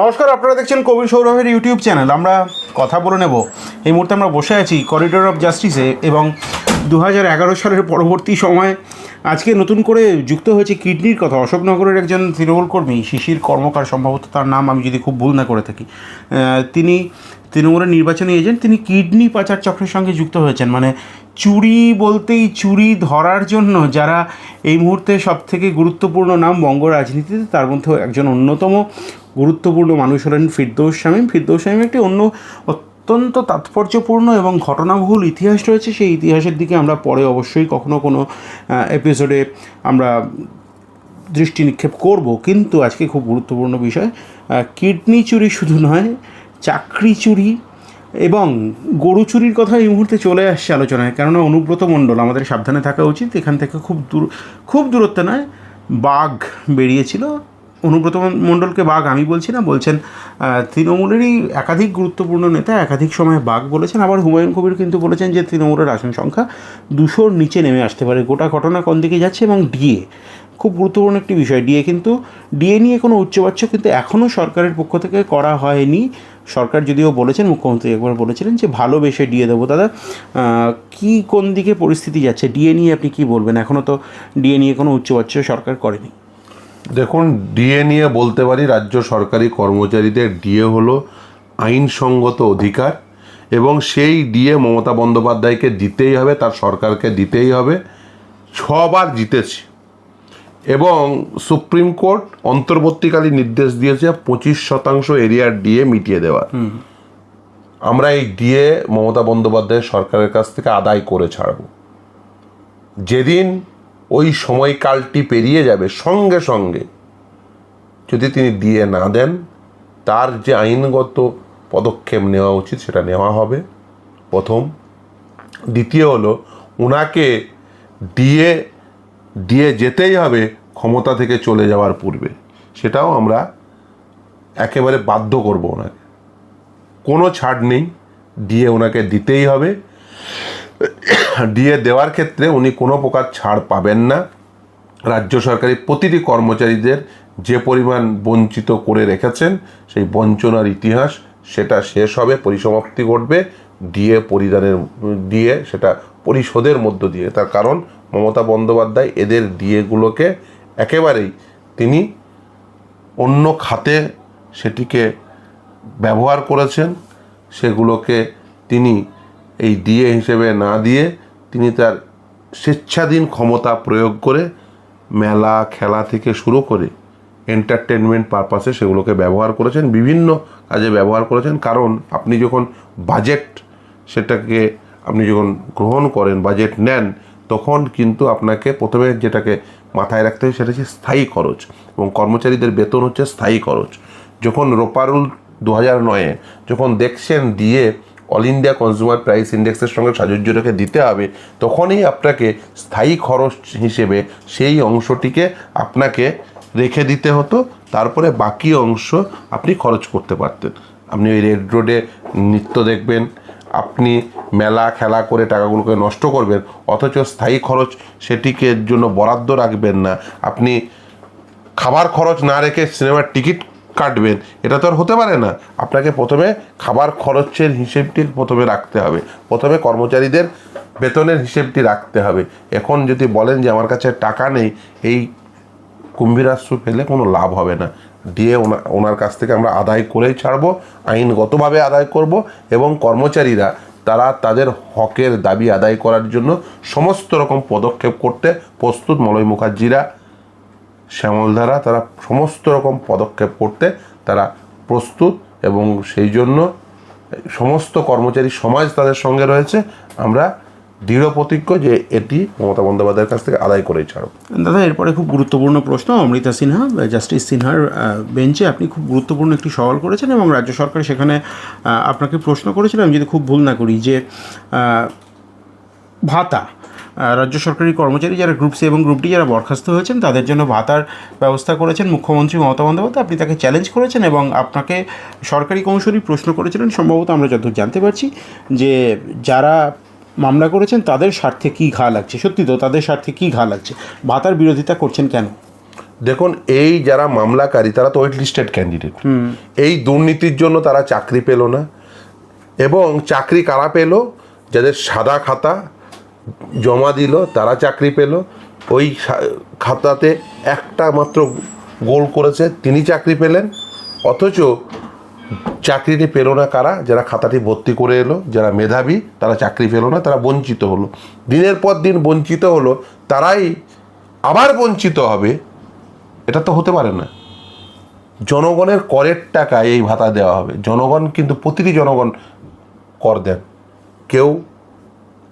নমস্কার, আপনারা দেখছেন কবির সৌরভের ইউটিউব চ্যানেল আমরা কথা বলে নেব। এই মুহূর্তে আমরা বসে আছি করিডোর অফ জাস্টিসে এবং দু সালের পরবর্তী সময়ে আজকে নতুন করে যুক্ত হয়েছে কিডনির কথা। অশোকনগরের একজন তৃণমূল কর্মী, শিশির কর্মকার, সম্ভবত তার নাম আমি যদি খুব ভুল না করে থাকি। তিনি তৃণমূলের নির্বাচনী এজেন্ট, তিনি কিডনি পাচার চক্রের সঙ্গে যুক্ত হয়েছেন। মানে চুরি বলতেই চুরি ধরার জন্য যারা এই মুহূর্তে সবথেকে গুরুত্বপূর্ণ নাম বঙ্গ রাজনীতিতে তার মধ্যে একজন অন্যতম গুরুত্বপূর্ণ মানুষ হলেন ফিরদৌস শামীম। ফিরদৌস শামীম একটি অন্য অত্যন্ত তাৎপর্যপূর্ণ এবং ঘটনাবহুল ইতিহাস রয়েছে। সেই ইতিহাসের দিকে আমরা পরে অবশ্যই কখনো কোনো এপিসোডে আমরা দৃষ্টি নিক্ষেপ করব। কিন্তু আজকে খুব গুরুত্বপূর্ণ বিষয় কিডনি চুরি শুধু নয় চাকরি চুরি এবং গরু চুরির কথা এই মুহূর্তে চলে আসছে আলোচনায়। কেননা অনুব্রত মণ্ডল আমাদের সাবধানে থাকা উচিত। এখান থেকে খুব দূর, খুব দূরত্বে নয়, বাঘ বেরিয়েছিল। অনুব্রত মণ্ডলকে বাঘ আমি বলছি না, বলছেন তৃণমূলেরই একাধিক গুরুত্বপূর্ণ নেতা একাধিক সময় বাঘ বলেছেন। আবার হুমায়ুন কবির কিন্তু বলেছেন যে, তৃণমূলের আসন সংখ্যা দুশোর নিচে নেমে আসতে পারে। গোটা ঘটনা কোন দিকে যাচ্ছে এবং ডিএ খুব গুরুত্বপূর্ণ একটি বিষয়। ডিএ কিন্তু ডিএ নিয়ে কোনো উচ্চবাচ্য কিন্তু এখনও সরকারের পক্ষ থেকে করা হয়নি। সরকার যদিও বলেছেন, মুখ্যমন্ত্রী একবার বলেছিলেন যে ভালোবেসে ডিএ দেবো। দাদা কি কোন দিকে পরিস্থিতি যাচ্ছে? ডিএ নিয়ে আপনি কি বলবেন? এখনও তো ডিএ নিয়ে কোনো উচ্চবাচ্য সরকার করেনি। দেখুন ডিএ নিয়ে বলতে পারি, রাজ্য সরকারি কর্মচারীদের ডিএ হলো আইনসঙ্গত অধিকার এবং সেই ডিএ মমতা বন্দ্যোপাধ্যায়কে দিতেই হবে, তার সরকারকে দিতেই হবে। ছবার জিতেছে। এবং সুপ্রিম কোর্ট অন্তর্বর্তীকালীন নির্দেশ দিয়েছে পঁচিশ শতাংশ এরিয়ার ডিএ মিটিয়ে দেওয়ার। আমরা এই ডিএ মমতা বন্দ্যোপাধ্যায়ের সরকারের কাছ থেকে আদায় করে ছাড়ব। যেদিন ওই সময়কালটি পেরিয়ে যাবে সঙ্গে সঙ্গে যদি তিনি দিয়ে না দেন তার যে আইনগত পদক্ষেপ নেওয়া উচিত সেটা নেওয়া হবে। প্রথম। দ্বিতীয় হলো ওনাকে দিয়ে দিয়ে যেতেই হবে ক্ষমতা থেকে চলে যাওয়ার পূর্বে। সেটাও আমরা একেবারে বাধ্য করব ওনাকে। কোনো ছাড় নেই, দিয়ে ওনাকে দিতেই হবে। ডিএ দেওয়ার ক্ষেত্রে উনি কোনো প্রকার ছাড় পাবেন না। রাজ্য সরকারি প্রতিটি কর্মচারীদের যে পরিমাণ বঞ্চিত করে রেখেছেন, সেই বঞ্চনার ইতিহাস সেটা শেষ হবে, পরিসমাপ্তি ঘটবে। ডিএ পরিধানের, দিয়ে সেটা পরিশোধের মধ্য দিয়ে। তার কারণ মমতা বন্দ্যোপাধ্যায় এদের ডিএগুলোকে একেবারেই তিনি অন্য খাতে সেটিকে ব্যবহার করেছেন, সেগুলোকে তিনি এই ডিএ হিসেবে না দিয়ে তিনি তার স্বেচ্ছাধীন ক্ষমতা প্রয়োগ করে মেলা, খেলা থেকে শুরু করে এন্টারটেনমেন্ট পারপাসে সেগুলোকে ব্যবহার করেছেন, বিভিন্ন কাজে ব্যবহার করেছেন। কারণ আপনি যখন বাজেট সেটাকে আপনি যখন গ্রহণ করেন বাজেট নেন তখন কিন্তু আপনাকে প্রথমে যেটাকে মাথায় রাখতে হবে সেটা হচ্ছে স্থায়ী খরচ এবং কর্মচারীদের বেতন হচ্ছে স্থায়ী খরচ। যখন রোপারুল দু হাজার নয়ে যখন দেখছেন দিয়ে অল ইন্ডিয়া কনজিউমার প্রাইস ইন্ডেক্সের সঙ্গে সাজুজ্যটাকে দিতে হবে, তখনই আপনাকে স্থায়ী খরচ হিসেবে সেই অংশটিকে আপনাকে রেখে দিতে হতো, তারপরে বাকি অংশ আপনি খরচ করতে পারতেন। আপনি ওই রেড রোডে নৃত্য দেখবেন আপনি মেলা খেলা করে টাকাগুলোকে নষ্ট করবেন, অথচ স্থায়ী খরচ সেটিকে জন্য বরাদ্দ রাখবেন না। আপনি খাবার খরচ না রেখে সিনেমার টিকিট কাটবেন, এটা তো আর হতে পারে না। আপনাকে প্রথমে খাবার খরচের হিসেবটি প্রথমে রাখতে হবে। প্রথমে কর্মচারীদের বেতনের হিসেবটি রাখতে হবে। এখন যদি বলেন যে আমার কাছে টাকা নেই, এই কুম্ভীরাস্ত্র ফেলে কোনো লাভ হবে না। দিয়ে ওনা, ওনার কাছ থেকে আমরা আদায় করেই ছাড়বো, আইনগতভাবে আদায় করব এবং কর্মচারীরা, তারা তাদের হকের দাবি আদায় করার জন্য সমস্ত রকম পদক্ষেপ করতে প্রস্তুত। মলয় মুখার্জিরা, শ্যামলধারা, তারা সমস্ত রকম পদক্ষেপ করতে তারা প্রস্তুত এবং সেই জন্য সমস্ত কর্মচারী সমাজ তাদের সঙ্গে রয়েছে। আমরা দৃঢ় প্রতিজ্ঞ যে এটি মমতা বন্দ্যোপাধ্যায়ের কাছ থেকে আদায় করেই ছাড়ব দাদা, এরপরে খুব গুরুত্বপূর্ণ প্রশ্ন, অমৃতা সিনহা জাস্টিস সিনহার বেঞ্চে আপনি খুব গুরুত্বপূর্ণ একটি সওয়াল করেছেন এবং রাজ্য সরকার সেখানে আপনাকে প্রশ্ন করেছিল, আমি যদি খুব ভুল না করি যে ভাতা রাজ্য সরকারি কর্মচারী যারা গ্রুপ সি এবং গ্রুপ ডি যারা বরখাস্ত হয়েছেন, তাদের জন্য ভাতার ব্যবস্থা করেছেন মুখ্যমন্ত্রী মমতা বন্দ্যোপাধ্যায়। আপনি তাকে চ্যালেঞ্জ করেছেন এবং আপনাকে সরকারি কৌশলী প্রশ্ন করেছিলেন। সম্ভবত আমরা যতদূর জানতে পারছি যে যারা মামলা করেছেন তাদের স্বার্থে কী ঘা লাগছে? সত্যি তো তাদের স্বার্থে কী ঘা লাগছে? ভাতার বিরোধিতা করছেন কেন? দেখুন এই যারা মামলাকারী তারা তো ওয়েট লিস্টেড ক্যান্ডিডেট এই দুর্নীতির জন্য তারা চাকরি পেল না। এবং চাকরি কারা পেল? যাদের সাদা খাতা জমা দিল তারা চাকরি পেল। ওই খাতাতে একটা মাত্র গোল করেছে তিনি চাকরি পেলেন। অথচ চাকরিটি পেল না কারা? যারা খাতাটি ভর্তি করে এলো, যারা মেধাবী, তারা চাকরি পেল না, তারা বঞ্চিত হলো। দিনের পর দিন বঞ্চিত হলো, তারাই আবার বঞ্চিত হবে। এটা তো হতে পারে না। জনগণের করের টাকায় এই ভাতা দেওয়া হবে। জনগণ কিন্তু প্রতিটি জনগণ কর দেন। কেউ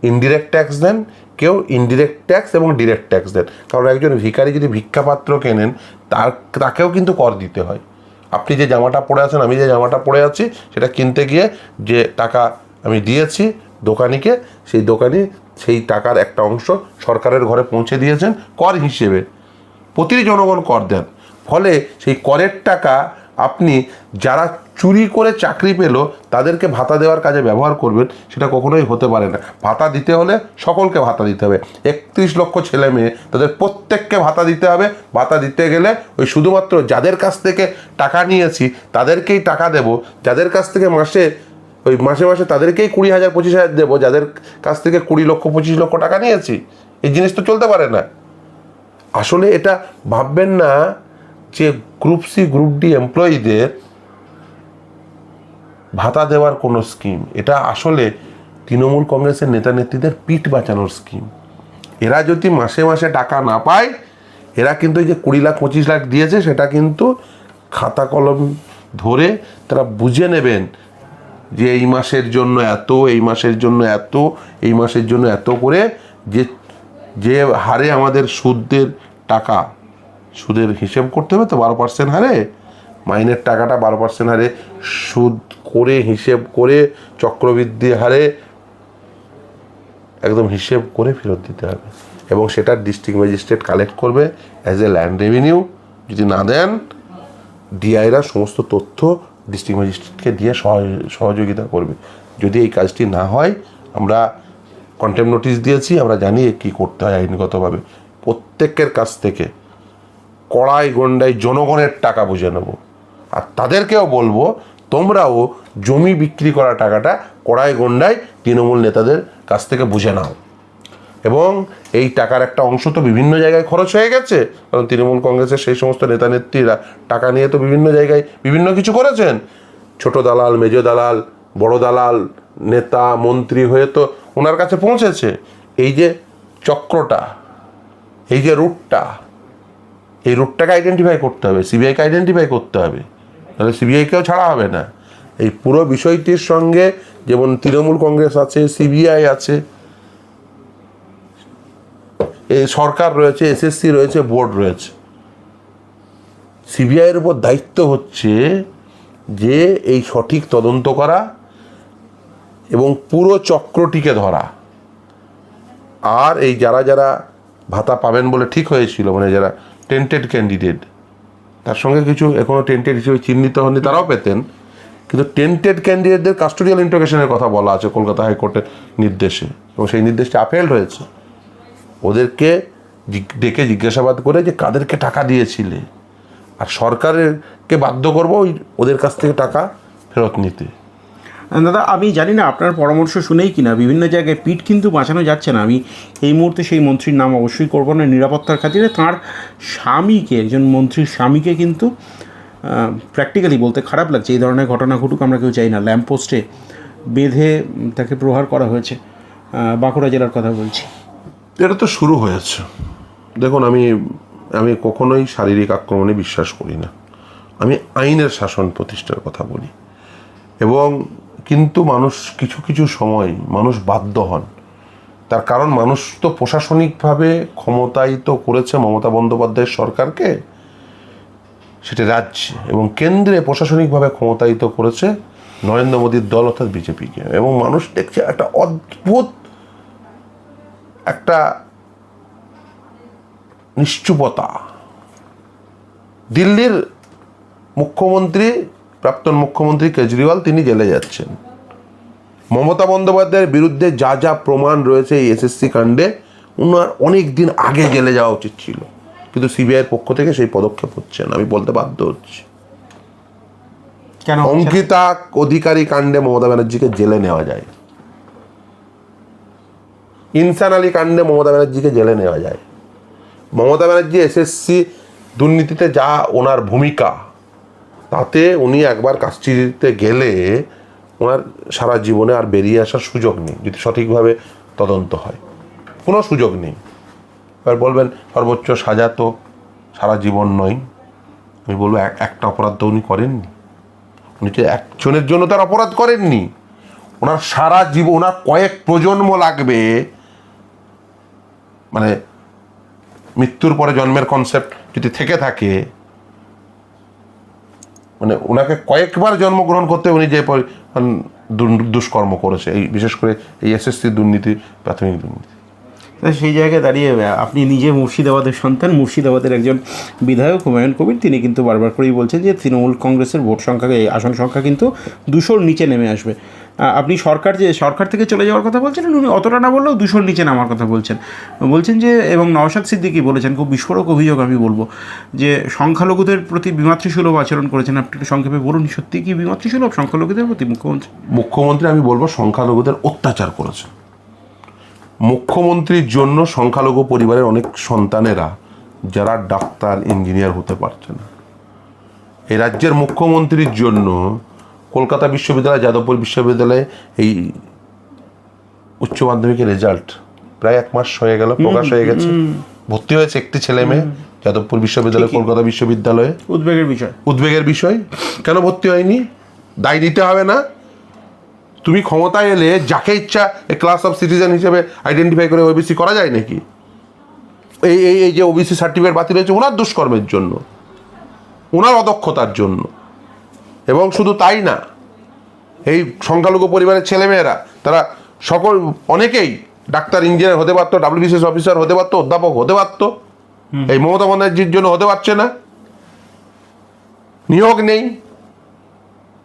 ইনডিরেক্ট ট্যাক্স দেন, কেউ ইনডিরেক্ট ট্যাক্স এবং ডিরেক্ট ট্যাক্স দেন। কারণ একজন ভিখারি যদি ভিক্ষাপাত্র কেনেন, তার, তাকেও কিন্তু কর দিতে হয়। আপনি যে জামাটা পরে আছেন, আমি যে জামাটা পরে আছি, সেটা কিনতে গিয়ে যে টাকা আমি দিয়েছি দোকানিকে, সেই দোকানি সেই টাকার একটা অংশ সরকারের ঘরে পৌঁছে দিয়েছেন কর হিসেবে। প্রতিটি জনগণ কর দেন। ফলে সেই করের টাকা আপনি যারা চুরি করে চাকরি পেল, তাদেরকে ভাতা দেওয়ার কাজে ব্যবহার করবেন, সেটা কখনোই হতে পারে না। ভাতা দিতে হলে সকলকে ভাতা দিতে হবে। একত্রিশ লক্ষ ছেলে মেয়ে, তাদের প্রত্যেককে ভাতা দিতে হবে। ভাতা দিতে গেলে ওই শুধুমাত্র যাদের কাছ থেকে টাকা নিয়েছি, তাদেরকেই টাকা দেব। যাদের কাছ থেকে মাসে, ওই মাসে মাসে তাদেরকেই কুড়ি হাজার, পঁচিশ হাজার দেবো। যাদের কাছ থেকে কুড়ি লক্ষ, পঁচিশ লক্ষ টাকা নিয়েছি, এই জিনিস তো চলতে পারে না। আসলে এটা ভাববেন না যে গ্রুপ সি গ্রুপ ডি এমপ্লয়ীদের ভাতা দেওয়ার কোনো স্কিম এটা আসলে তৃণমূল কংগ্রেসের নেতা নেত্রীদের পিঠ বাঁচানোর স্কিম এরা যদি মাসে মাসে টাকা না পায়, এরা কিন্তু এই যে কুড়ি লাখ, পঁচিশ লাখ দিয়েছে, সেটা কিন্তু খাতা কলম ধরে তারা বুঝে নেবেন যে এই মাসের জন্য এত, এই মাসের জন্য এত, এই মাসের জন্য এত করে যে যে হারে আমাদের সুদের টাকা, সুদের হিসেব করতে হবে তো বারো পার্সেন্ট হারে। মাইনের টাকাটা বারো পার্সেন্ট হারে সুদ করে হিসেব করে চক্রবৃদ্ধি হারে একদম হিসেব করে ফেরত দিতে হবে। এবং সেটা ডিস্ট্রিক্ট ম্যাজিস্ট্রেট কালেক্ট করবে অ্যাজ এ ল্যান্ড রেভিনিউ যদি না দেন ডিআইরা সমস্ত তথ্য ডিস্ট্রিক্ট ম্যাজিস্ট্রেটকে দিয়ে সহ- সহযোগিতা করবে। যদি এই কাজটি না হয়, আমরা কন্টেম নোটিশ দিয়েছি, আমরা জানি কি করতে হয় আইনগতভাবে। প্রত্যেকের কাছ থেকে কড়াই গন্ডায় জনগণের টাকা বুঝে নেব। আর তাদেরকেও বলব তোমরাও জমি বিক্রি করা টাকাটা কড়াই গন্ডায় তৃণমূল নেতাদের কাছ থেকে বুঝে নাও। এবং এই টাকার একটা অংশ তো বিভিন্ন জায়গায় খরচ হয়ে গেছে। কারণ তৃণমূল কংগ্রেসের সেই সমস্ত নেতা নেত্রীরা টাকা নিয়ে তো বিভিন্ন জায়গায় বিভিন্ন কিছু করেছেন। ছোট দালাল, মেজ দালাল, বড় দালাল, নেতা, মন্ত্রী হয়ে তো ওনার কাছে পৌঁছেছে। এই যে চক্রটা, এই যে রুটটা, এই রুটটাকে আইডেন্টিফাই করতে হবে সিবিআইকে আইডেন্টিফাই করতে হবে। তাহলে সিবিআইকেও ছাড়া হবে না। এই পুরো বিষয়টির সঙ্গে যেমন তৃণমূল কংগ্রেস আছে সিবিআই আছে এই সরকার রয়েছে এসএসসি রয়েছে, বোর্ড রয়েছে। সিবিআইয়ের উপর দায়িত্ব হচ্ছে যে এই সঠিক তদন্ত করা এবং পুরো চক্রটিকে ধরা। আর এই যারা যারা ভাতা পাবেন বলে ঠিক হয়েছিল মানে যারা টেন্টেড ক্যান্ডিডেট তার সঙ্গে কিছু এখনও টেন্টেড হিসেবে চিহ্নিত হননি, তারাও পেতেন। কিন্তু টেন্টেড ক্যান্ডিডেটদের কাস্টোডিয়াল ইন্টারোগেশনের কথা বলা আছে কলকাতা হাইকোর্টের নির্দেশে। এবং সেই নির্দেশটি আপেল হয়েছে। ওদেরকে ডেকে জিজ্ঞাসাবাদ করে যে কাদেরকে টাকা দিয়েছিলে? আর সরকারেরকে বাধ্য করব ওই, ওদের কাছ থেকে টাকা ফেরত নিতে। দাদা, আমি জানি না, আপনার পরামর্শ শুনেই কিনা, বিভিন্ন জায়গায় পিঠ কিন্তু বাঁচানো যাচ্ছে না। আমি এই মুহূর্তে সেই মন্ত্রীর নাম অবশ্যই করব না, নিরাপত্তার খাতিরে তাঁর স্বামীকে, একজন মন্ত্রীর স্বামীকে কিন্তু প্র্যাকটিক্যালি বলতে খারাপ লাগছে, এই ধরনের ঘটনা ঘটুক, আমরা কেউ চাই না। ল্যাম্পপোস্টে বেঁধে তাকে প্রহার করা হয়েছে বাঁকুড়া জেলার কথা বলছি। এটা তো শুরু হয়েছে। দেখুন, আমি আমি কখনোই শারীরিক আক্রমণে বিশ্বাস করি না। আমি আইনের শাসন প্রতিষ্ঠার কথা বলি। এবং কিন্তু মানুষ কিছু কিছু সময় মানুষ বাধ্য হন। তার কারণ মানুষ তো প্রশাসনিকভাবে ক্ষমতায়িত করেছে মমতা বন্দ্যোপাধ্যায়ের সরকারকে। সেটা রাজ্যে এবং কেন্দ্রে প্রশাসনিকভাবে ক্ষমতায়িত করেছে নরেন্দ্র মোদীর দল অর্থাৎ বিজেপিকে। এবং মানুষ দেখছে একটা অদ্ভুত একটা নিশ্চুপতা। দিল্লির মুখ্যমন্ত্রী প্রাক্তন মুখ্যমন্ত্রী কেজরিওয়াল তিনি জেলে যাচ্ছেন। মমতা বন্দ্যোপাধ্যায়ের বিরুদ্ধে যা যা প্রমাণ রয়েছে এই এসএসসি কাণ্ডে ওনার অনেক দিন আগে জেলে যাওয়া উচিত ছিল। কিন্তু সিবিআইয়ের পক্ষ থেকে সেই পদক্ষেপ হচ্ছে না। আমি বলতে বাধ্য হচ্ছি। কেন অঙ্কিতা অধিকারী কাণ্ডে মমতা ব্যানার্জিকে জেলে নেওয়া যায়। ইনসান আলী কাণ্ডে মমতা ব্যানার্জিকে জেলে নেওয়া যায়। মমতা ব্যানার্জি এসএসসি দুর্নীতিতে যা ওনার ভূমিকা তাতে উনি একবার কাস্টডিতে গেলে ওনার সারা জীবনে আর বেরিয়ে আসার সুযোগ নেই, যদি সঠিকভাবে তদন্ত হয়। কোনো সুযোগ নেই। এবার বলবেন, সর্বোচ্চ সাজা তো সারা জীবন নয়। আমি বলব, এক- একটা অপরাধ তো উনি করেননি। উনি যে একজনের জন্য তার অপরাধ করেননি। ওনার সারা জীবন ওনার কয়েক প্রজন্ম লাগবে মানে মৃত্যুর পরে জন্মের কনসেপ্ট যদি থেকে থাকে মানে ওনাকে কয়েকবার জন্মগ্রহণ করতে উনি যে মানে দুষ্কর্ম করেছে। এই বিশেষ করে এই এসএসসি দুর্নীতি, প্রাথমিক দুর্নীতি। সেই জায়গায় দাঁড়িয়ে আপনি নিজে মুর্শিদাবাদের সন্তান, মুর্শিদাবাদের একজন বিধায়ক হুমায়ুন কবির, তিনি কিন্তু বারবার করেই বলছেন যে তৃণমূল কংগ্রেসের ভোট সংখ্যা, এই আসন সংখ্যা কিন্তু দুশোর নিচে নেমে আসবে। আপনি সরকার যে, সরকার থেকে চলে যাওয়ার কথা বলছেন উনি অতটা না বললেও দুশোর নিচে নামার কথা বলছেন। বলছেন যে, এবং নওশাদ সিদ্দিকি বলেছেন, খুব বিস্ফোরক অভিযোগ আমি বলব, যে সংখ্যালঘুদের প্রতি বিমাতৃসুলভ আচরণ করেছেন, আপনি একটু সংক্ষেপে বলুন সত্যি কি বিমাতৃসুলভ, সংখ্যালঘুদের প্রতি মুখ্যমন্ত্রী? মুখ্যমন্ত্রী, আমি বলব, সংখ্যালঘুদের অত্যাচার করেছে মুখ্যমন্ত্রীর জন্য সংখ্যালঘু পরিবারের অনেক সন্তানেরা যারা ডাক্তার ইঞ্জিনিয়ার হতে পারছে না। এই রাজ্যের মুখ্যমন্ত্রীর জন্য কলকাতা বিশ্ববিদ্যালয় যাদবপুর বিশ্ববিদ্যালয়ে এই উচ্চ মাধ্যমিকের রেজাল্ট প্রায় এক মাস হয়ে গেল প্রকাশ হয়ে গেছে। ভর্তি হয়েছে একটি ছেলে মেয়ে যাদবপুর বিশ্ববিদ্যালয় কলকাতা বিশ্ববিদ্যালয়ে। উদ্বেগের বিষয়। উদ্বেগের বিষয়। কেন ভর্তি হয়নি? দায় নিতে হবে না। তুমি ক্ষমতায় এলে যাকে ইচ্ছা ক্লাস অফ সিটিজেন হিসেবে আইডেন্টিফাই করে ওবিসি করা যায় নাকি? এই এই এই যে ওবিসি সার্টিফিকেট বাতিল হয়েছে ওনার দুষ্কর্মের জন্য ওনার অদক্ষতার জন্য। এবং শুধু তাই না এই সংখ্যালঘু পরিবারের ছেলেমেয়েরা তারা সকল অনেকেই ডাক্তার ইঞ্জিনিয়ার হতে পারতো ডাব্লিউবিসিএস অফিসার হতে পারতো অধ্যাপক হতে পারতো। এই মমতা বন্দ্যোপাধ্যায়ের জন্য হতে পারছে না। নিয়োগ নেই।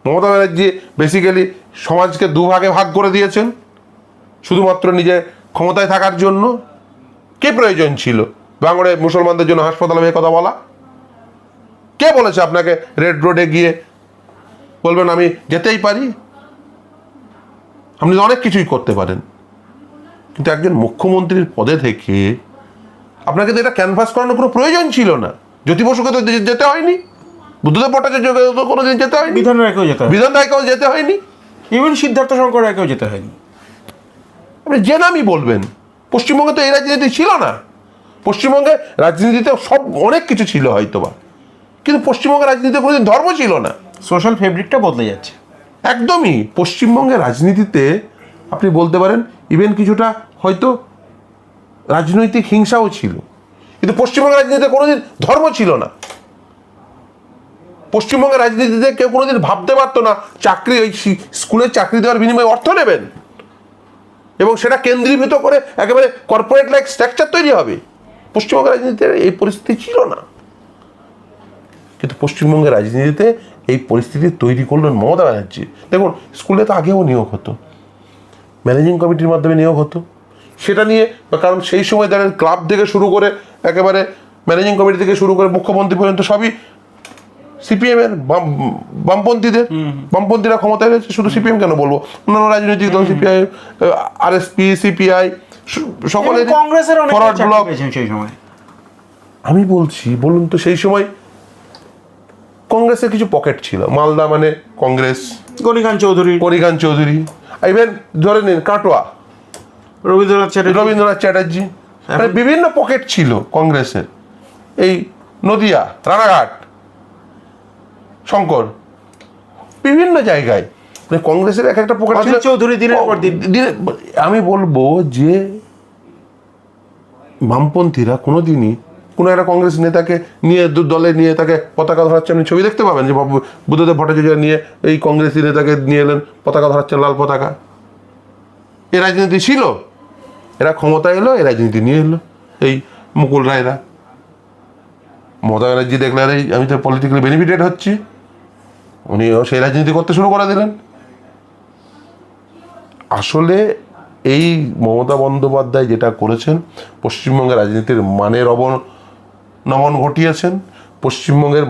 মমতা ব্যানার্জি বেসিক্যালি সমাজকে দুভাগে ভাগ করে দিয়েছেন। শুধুমাত্র নিজে ক্ষমতায় থাকার জন্য। কে প্রয়োজন ছিল? বাংলায় মুসলমানদের জন্য হাসপাতালে হয়ে কথা বলা? কে বলেছে আপনাকে রেড রোডে গিয়ে বলবেন আমি যেতেই পারি? আপনি অনেক কিছুই করতে পারেন। কিন্তু একজন মুখ্যমন্ত্রীর পদে থেকে আপনাকে তো এটা ক্যানভাস করানোর কোনো প্রয়োজন ছিল না। জ্যোতি বসুকে তো যেতে হয়নি। বুদ্ধদেব ভট্টাচার্যকে তো কোনোদিন যেতে হয়নি। বিধান রায়কেও যেতে হয় বিধান রায়কেও যেতে হয়নি। ইভেন সিদ্ধার্থ শঙ্কর রায়কেও যেতে হয়নি। আপনি যে নামই বলবেন পশ্চিমবঙ্গে তো এই রাজনীতি ছিল না। পশ্চিমবঙ্গে রাজনীতিতে সব অনেক কিছু ছিল হয়তোবা কিন্তু পশ্চিমবঙ্গের রাজনীতিতে কোনোদিন ধর্ম ছিল না। সোশ্যাল ফেব্রিকটা বদলে যাচ্ছে। একদমই পশ্চিমবঙ্গের রাজনীতিতে আপনি বলতে পারেন ইভেন কিছুটা হয়তো রাজনৈতিক হিংসাও ছিল। কিন্তু পশ্চিমবঙ্গের রাজনীতিতে কোনোদিন ধর্ম ছিল না। পশ্চিমবঙ্গের রাজনীতিতে কেউ কোনোদিন ভাবতে পারতো না চাকরি ওই স্কুলের চাকরি দেওয়ার বিনিময়ে অর্থ নেবেন। এবং সেটা কেন্দ্রীভূত করে একেবারে কর্পোরেট লাইক স্ট্রাকচার তৈরি হবে। পশ্চিমবঙ্গের রাজনীতিতে এই পরিস্থিতি ছিল না। কিন্তু পশ্চিমবঙ্গের রাজনীতিতে এই পরিস্থিতি তৈরি করলেন মমতা ব্যানার্জি। দেখুন, স্কুলে তো আগেও নিয়োগ হতো। ম্যানেজিং কমিটির মাধ্যমে নিয়োগ হতো। সেটা নিয়ে কারণ সেই সময় তাদের ক্লাব থেকে শুরু করে একেবারে ম্যানেজিং কমিটি থেকে শুরু করে মুখ্যমন্ত্রী পর্যন্ত সবই সিপিএমের বামপন্থীদের বামপন্থীরা ক্ষমতায় রয়েছে শুধু সিপিএম কেন বলব? অন্যান্য রাজনৈতিক দল সিপিআই আরএসপি সিপিআই সকলের কংগ্রেসের ফরওয়ার্ড ব্লক। সেই সময়। আমি বলছি বলুন তো সেই সময় কংগ্রেসের কিছু পকেট ছিল। মালদা মানে কংগ্রেস গণিকান্ত চৌধুরী। করিগান চৌধুরী ইভেন ধরে নিন কাটোয়া রবীন্দ্রনাথ চ্যাটার্জি। রবীন্দ্রনাথ চ্যাটার্জি। মানে বিভিন্ন পকেট ছিল কংগ্রেসের। এই নদিয়া রানাঘাট শঙ্কর বিভিন্ন জায়গায়। মানে কংগ্রেসের এক একটা অধীর চৌধুরী দিনের পর দিন। আমি বলব যে বামপন্থীরা কোনোদিনই কোনো একটা কংগ্রেস নেতাকে নিয়ে দলে নিয়ে তাকে পতাকা ধরাচ্ছে আপনি ছবি দেখতে পাবেন যে বুদ্ধদেব ভট্টাচার্য নিয়ে এই কংগ্রেসি নেতাকে নিয়ে এলেন পতাকা ধরাচ্ছেন লাল পতাকা। এ রাজনীতি ছিল। এরা ক্ষমতা এলো এ রাজনীতি নিয়ে এলো এই মুকুল রায়রা। মমতা ব্যানার্জি দেখলেন এই আমি তো পলিটিক্যালি বেনিফিটেড হচ্ছি। উনিও সেই রাজনীতি করতে শুরু করে দিলেন। আসলে এই মমতা বন্দ্যোপাধ্যায় যেটা করেছেন, পশ্চিমবঙ্গের রাজনীতির মানের অবনমন ঘটিয়েছেন। পশ্চিমবঙ্গের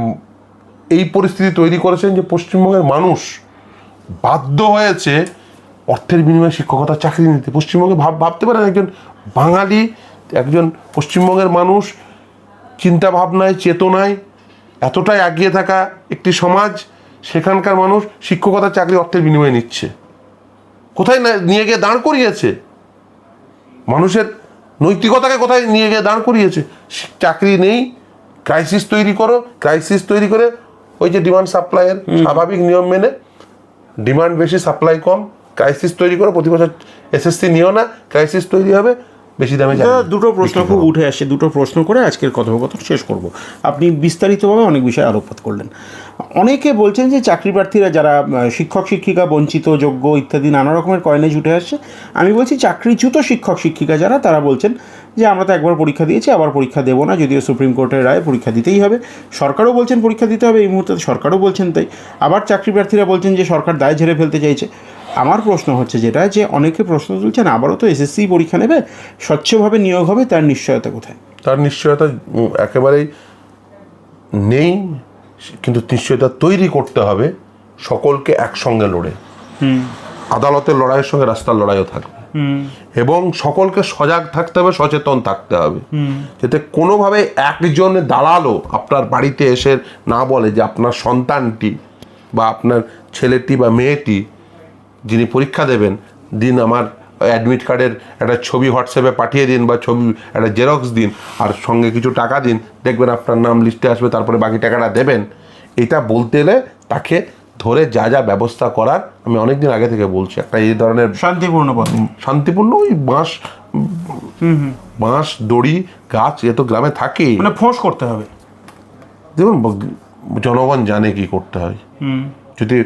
এই পরিস্থিতি তৈরি করেছেন যে পশ্চিমবঙ্গের মানুষ বাধ্য হয়েছে অর্থের বিনিময়ে শিক্ষকতার চাকরি নিতে। পশ্চিমবঙ্গে ভাব, ভাবতে পারেন একজন বাঙালি, একজন পশ্চিমবঙ্গের মানুষ চিন্তা ভাবনায় চেতনায় এতটাই এগিয়ে থাকা একটি সমাজ সেখানকার মানুষ শিক্ষকতার চাকরি অর্থের বিনিময়ে নিচ্ছে। কোথায় নিয়ে গিয়ে দাঁড় করিয়েছে? মানুষের নৈতিকতাকে কোথায় নিয়ে গিয়ে দাঁড় করিয়েছে? চাকরি নেই ক্রাইসিস তৈরি করো ক্রাইসিস তৈরি করে ওই যে ডিমান্ড সাপ্লাইয়ের স্বাভাবিক নিয়ম মেনে ডিমান্ড বেশি সাপ্লাই কম ক্রাইসিস তৈরি করো প্রতি বছর এসএসসি নিও না ক্রাইসিস তৈরি হবে বেশি দামে দাদা, দুটো প্রশ্ন খুব উঠে আসছে দুটো প্রশ্ন করে আজকের কথোপকথন শেষ করব। আপনি বিস্তারিতভাবে অনেক বিষয়ে আলোকপাত করলেন। অনেকে বলছেন যে চাকরি প্রার্থীরা যারা শিক্ষক শিক্ষিকা বঞ্চিত যোগ্য ইত্যাদি নানা রকমের কয়নেজ উঠে আসছে। আমি বলছি চাকরিচ্যুত শিক্ষক শিক্ষিকা যারা তারা বলছেন যে আমরা তো একবার পরীক্ষা দিয়েছি আবার পরীক্ষা দেবো না যদিও সুপ্রিম কোর্টের রায় পরীক্ষা দিতেই হবে। সরকারও বলছেন পরীক্ষা দিতে হবে এই মুহূর্তে সরকারও বলছেন তাই। আবার চাকরি প্রার্থীরা বলছেন যে সরকার দায় ঝেড়ে ফেলতে চাইছে। আমার প্রশ্ন হচ্ছে যেটা যে অনেকে প্রশ্ন তুলছেন আবারও তো এসএসসি পরীক্ষা নেবে স্বচ্ছভাবে নিয়োগ হবে তার নিশ্চয়তা কোথায়? তার নিশ্চয়তা একেবারেই নেই কিন্তু নিশ্চয়তা তৈরি করতে হবে সকলকে একসঙ্গে লড়ে। আদালতের লড়াইয়ের সঙ্গে রাস্তার লড়াইও থাকবে। এবং সকলকে সজাগ থাকতে হবে সচেতন থাকতে হবে। যাতে কোনোভাবে একজন দাঁড়াল আপনার বাড়িতে এসে না বলে যে আপনার সন্তানটি বা আপনার ছেলেটি বা মেয়েটি যিনি পরীক্ষা দেবেন দিন আমার অ্যাডমিট কার্ডের একটা ছবি হোয়াটসঅ্যাপে পাঠিয়ে দিন বা ছবি একটা জেরক্স দিন আর সঙ্গে কিছু টাকা দিন দেখবেন আপনার নাম লিস্টে আসবে তারপরে বাকি টাকাটা দেবেন। এটা বলতে এলে তাকে ধরে যা যা ব্যবস্থা করার আমি অনেক দিন আগে থেকে বলছি একটা এই ধরনের শান্তিপূর্ণ শান্তিপূর্ণ ওই বাঁশ বাঁশ দড়ি গাছ এ তো গ্রামে থাকেই মানে ফোঁস করতে হবে। দেখুন জনগণ জানে কি করতে হয়। যদি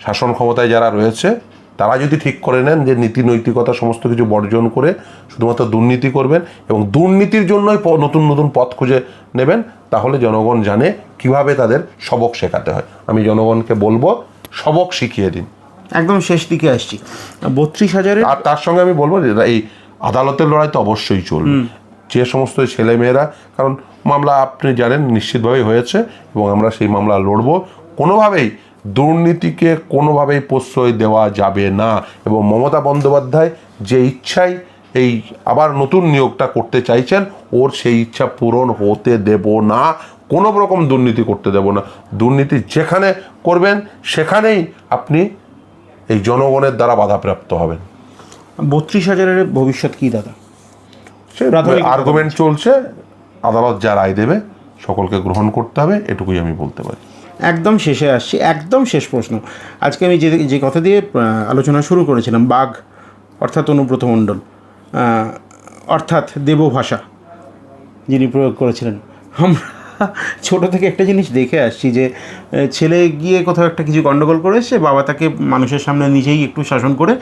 শাসন ক্ষমতায় যারা রয়েছে তারা যদি ঠিক করে নেন যে নীতি নৈতিকতা সমস্ত কিছু বর্জন করে শুধুমাত্র দুর্নীতি করবেন এবং দুর্নীতির জন্যই প- নতুন নতুন পথ খুঁজে নেবেন তাহলে জনগণ জানে কীভাবে তাদের সবক শেখাতে হয়। আমি জনগণকে বলব সবক শিখিয়ে দিন। একদম শেষ দিকে আসছি। বত্রিশ হাজারের আর তার সঙ্গে আমি বলব যে এই আদালতের লড়াই তো অবশ্যই চলবে। যে সমস্ত ছেলেমেয়েরা কারণ মামলা আপনি জানেন নিশ্চিতভাবেই হয়েছে এবং আমরা সেই মামলা লড়বো। কোনোভাবেই দুর্নীতিকে কোনোভাবেই প্রশ্রয় দেওয়া যাবে না এবং মমতা বন্দ্যোপাধ্যায় যে ইচ্ছাই এই আবার নতুন নিয়োগটা করতে চাইছেন ওর সেই ইচ্ছা পূরণ হতে দেব না কোনো রকম দুর্নীতি করতে দেব না। দুর্নীতি যেখানে করবেন সেখানেই আপনি এই জনগণের দ্বারা বাধাপ্রাপ্ত হবেন। বত্রিশ হাজারের ভবিষ্যৎ কী দাদা? সে আর্গুমেন্ট চলছে আদালত যা রায় দেবে সকলকে গ্রহণ করতে হবে এটুকুই আমি বলতে পারি। একদম শেষে আসছি, একদম শেষ প্রশ্ন। আজকে আমি যে যে কথা দিয়ে আলোচনা শুরু করেছিলাম, বাঘ, অর্থাৎ অনুব্রত মণ্ডল অর্থাৎ দেবভাষা যিনি প্রয়োগ করেছিলেন। আমরা ছোটো থেকে একটা জিনিস দেখে আসছি যে ছেলে গিয়ে কোথাও একটা কিছু গণ্ডগোল করে বাবা তাকে মানুষের সামনে নিজেই একটু শাসন করে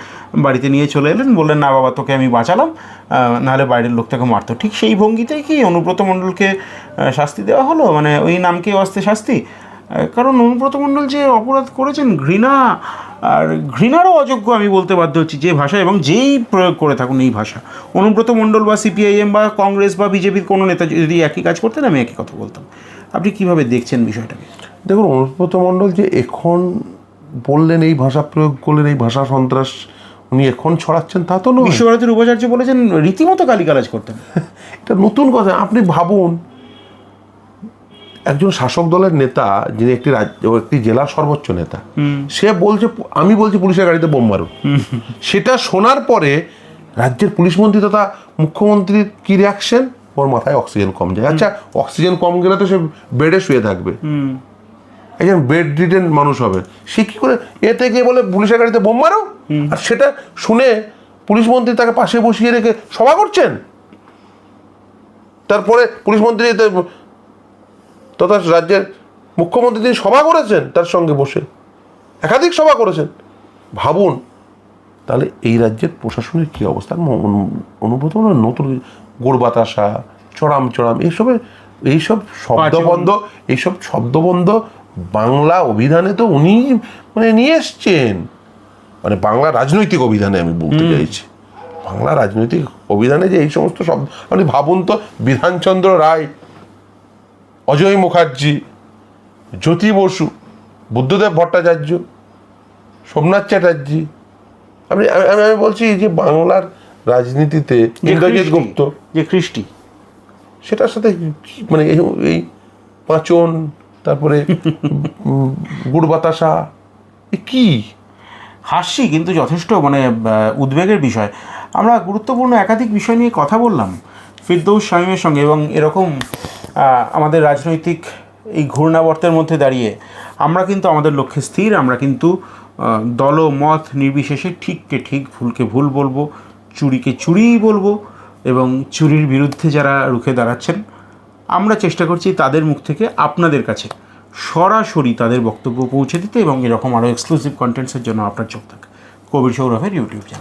বাড়িতে নিয়ে চলে এলেন, বললেন, না বাবা, তোকে আমি বাঁচালাম নাহলে বাইরের লোক তাকে মারতো। ঠিক সেই ভঙ্গিতেই কি অনুব্রত মণ্ডলকে শাস্তি দেওয়া হলো? মানে ওই নামকে অস্তে শাস্তি? কারণ অনুব্রত মণ্ডল যে অপরাধ করেছেন ঘৃণা আর ঘৃণারও অযোগ্য আমি বলতে বাধ্য হচ্ছি যে ভাষা এবং যেই প্রয়োগ করে থাকুন এই ভাষা। অনুব্রত মণ্ডল বা সিপিআইএম বা কংগ্রেস বা বিজেপির কোনো নেতা যদি একই কাজ করতেন আমি একই কথা বলতাম। আপনি কীভাবে দেখছেন বিষয়টাকে? দেখুন অনুব্রত মণ্ডল যে এখন বললেন এই ভাষা প্রয়োগ করলেন এই ভাষা সন্ত্রাস উনি এখন ছড়াচ্ছেন তা তো নয়। বিশ্বভারতীর উপাচার্য বলেছেন রীতিমতো গালিগালাজ করতেন। এটা নতুন কথা আপনি ভাবুন। একজন শাসক দলের নেতা যিনি একটি রাজ্য একটি জেলার সর্বোচ্চ নেতা সে বলছে আমি বলছি পুলিশের গাড়িতে বোম মারুন। সেটা শোনার পরে রাজ্যের পুলিশ মন্ত্রী তথা মুখ্যমন্ত্রীর কি রিয়াকশন ওর মাথায় অক্সিজেন কম যায়। আচ্ছা অক্সিজেন কম গেলে তো সে বেডে শুয়ে থাকবে। একজন বেড রিডেন মানুষ হবে। সে কি করে এতে গিয়ে বলে পুলিশের গাড়িতে বোম মারো? আর সেটা শুনে পুলিশ মন্ত্রী তাকে পাশে বসিয়ে রেখে সভা করছেন? তারপরে পুলিশ মন্ত্রী তথা রাজ্যের মুখ্যমন্ত্রী তিনি সভা করেছেন তার সঙ্গে বসে একাধিক সভা করেছেন। ভাবুন তাহলে এই রাজ্যের প্রশাসনের কী অবস্থা? অনুভূত নতুন গোড় বাতাসা চড়াম চড়াম এইসবের এইসব শব্দবন্ধ এইসব শব্দবন্ধ বাংলা অভিধানে তো উনি মানে নিয়ে এসছেন। মানে বাংলা রাজনৈতিক অভিধানে আমি বলতে চাইছি। বাংলা রাজনৈতিক অভিধানে যে এই সমস্ত শব্দ আপনি ভাবুন তো বিধানচন্দ্র রায় অজয় মুখার্জি জ্যোতি বসু বুদ্ধদেব ভট্টাচার্য সোমনাথ চ্যাটার্জি। আমি আমি বলছি যে বাংলার রাজনীতিতে ইন্দ্রজিৎ গুপ্ত। যে খ্রিস্টি সেটার সাথে মানে এই পাঁচন তারপরে গুড় বাতাসা এ কি? হাসি কিন্তু যথেষ্ট মানে উদ্বেগের বিষয়। আমরা গুরুত্বপূর্ণ একাধিক বিষয় নিয়ে কথা বললাম ফিরদৌস শামীমের সঙ্গে এবং এরকম আমাদের রাজনৈতিক এই ঘূর্ণাবর্তের মধ্যে দাঁড়িয়ে আমরা কিন্তু আমাদের লক্ষ্যে স্থির, আমরা কিন্তু দল মত নির্বিশেষে ঠিককে ঠিক, ভুলকে ভুল বলব, চুরিকে চুরিই বলব এবং চুরির বিরুদ্ধে যারা রুখে দাঁড়াচ্ছেন, আমরা চেষ্টা করছি তাদের মুখ থেকে আপনাদের কাছে সরাসরি তাদের বক্তব্য পৌঁছে দিতে এবং এরকম আরও এক্সক্লুসিভ কন্টেন্টসের জন্য আপনার চোখ থাকে। কবির সৌরভের ইউটিউব চ্যানেল